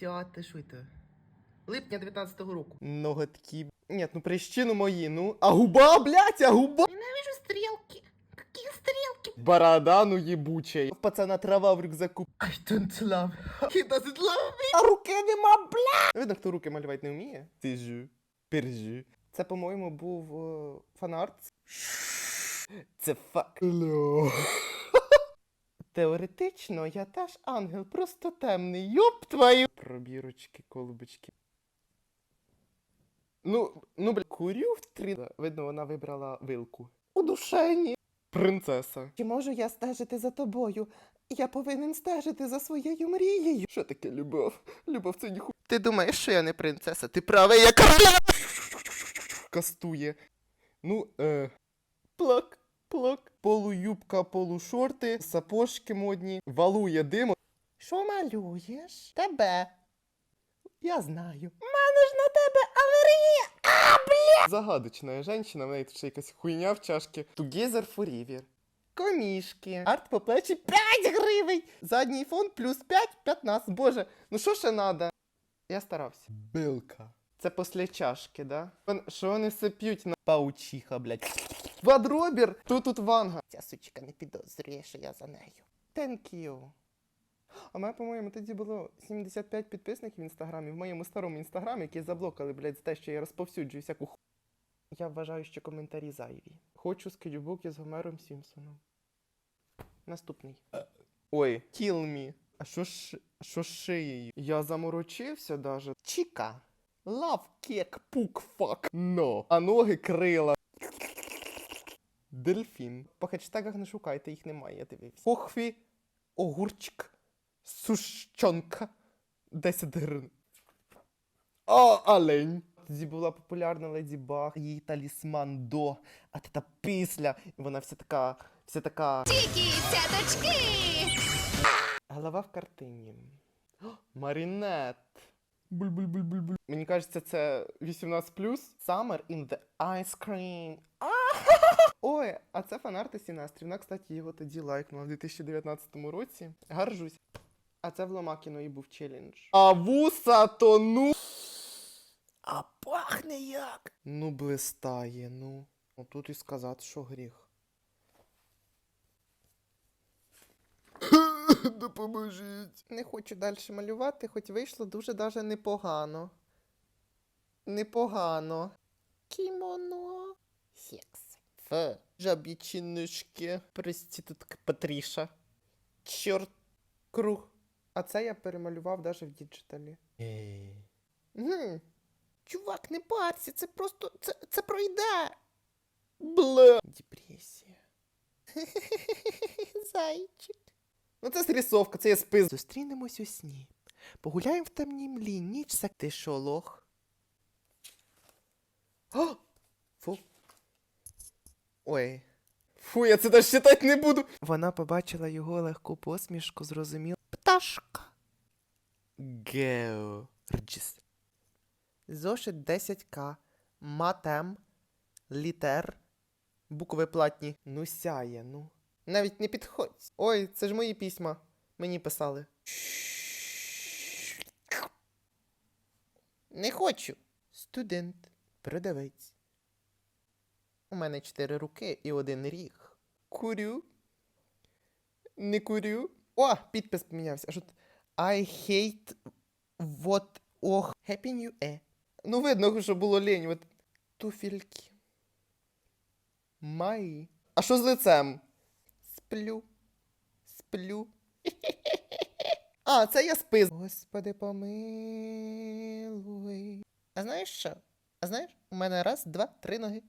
10 що це? Липня 19-го року. Ноготки. Ні, ну прищину мої, ну. А губа, блядь, а губа. Ненавижу стрілки. Які стрілки? Борода, ну єбучий. Пацана трава в рюкзаку. I don't love. He doesn't love me. А руки нема, бля! Видно, хто руки малювати не вміє. Ти жу. Пержу. Це, по-моєму, був е, фанарт. Це фак. Теоретично, я теж ангел, просто темний. Йоп твою. Пробірочки, колбочки. Ну, ну, бля, курю в три. Видно, вона вибрала вилку. У душені. Принцеса. Чи можу я стежити за тобою? Я повинен стежити за своєю мрією. Що таке любов? Любов це ніху. Ти думаєш, що я не принцеса? Ти права, я короля! Кастує. Ну, е. Плак, плак. Полуюбка, полушорти, сапожки модні, валує дим. Що малюєш? Тебе. Я знаю. Мене ж на тебе алергія. А, бля! Загадочна жінка, в неї тут ще якась хуйня в чашці. Together forever. Комішки. Арт по плечі 5 гривень. Задній фон плюс 5, 15. Боже, ну що ще надо? Я старався. Билка. Це після чашки, да? Що вони все п'ють на паучиха, блядь. Вадробір! Тут тут ванга. Ця сучка не підозрює, що я за нею. Thank you. А в мене, по-моєму, тоді було 75 підписників в інстаграмі, в моєму старому інстаграмі, які заблокали, блядь, за те, що я розповсюджую всяку ху. Я вважаю, що коментарі зайві. Хочу скетчбуки з Гомером Сімпсоном. Наступний. Ой, kill me. А що ж що з шиєю? Я заморочився даже. Чіка. Love cake, пук, fuck. No. А ноги крила. Дельфін. По хештегах не шукайте, їх немає, я дивився. Похві, огурчик, сущонка. 10 гривень. О, олень. Тоді була популярна Леді Баг, її талісман до, а ти та після. І вона вся така, вся така. Тільки цяточки! Голова в картині. Марінет. Буль-буль-буль-буль-буль. Мені кажеться, це 18 Summer in the ice cream. Ой, а це фанарти Сінастрі. Вона, кстати, його тоді лайкнула в 2019 році. Гаржусь. А це в Ломакіно і був челендж. А вуса то ну. А пахне як. Ну, блистає, ну. Ну тут і сказати, що гріх. Допоможіть. Не хочу далі малювати, хоч вийшло дуже даже непогано. Непогано. Кімоно. Секс. Ф. Жабі чинишки. Проститутка Патріша. Чорт. Круг. А це я перемалював даже в діджиталі. Гм. Чувак, не парся, це просто. Це, це пройде. Бля. Депресія. Зайчик. Ну це срисовка, це я спис. Зустрінемось у сні. Погуляємо в темній млі, ніч сак. Ти шо, лох? О! Фу. Ой. Фу, я це даже читати не буду. Вона побачила його легку посмішку, зрозуміла. Пташка. Георджіс. Зошит 10к. Матем. Літер. Букви платні. Ну сяє, ну. Навіть не підходь. Ой, це ж мої письма. Мені писали. Не хочу. Студент. Продавець. У мене чотири руки і один ріг. Курю. Не курю. О, підпис помінявся. А що тут? I hate what ох. Happy New Year. Ну, видно, що було лінь. От. Туфельки. Мої. А що з лицем? Сплю. Сплю. А, це я спис. Господи, помилуй. А знаєш що? А знаєш, у мене раз, два, три ноги.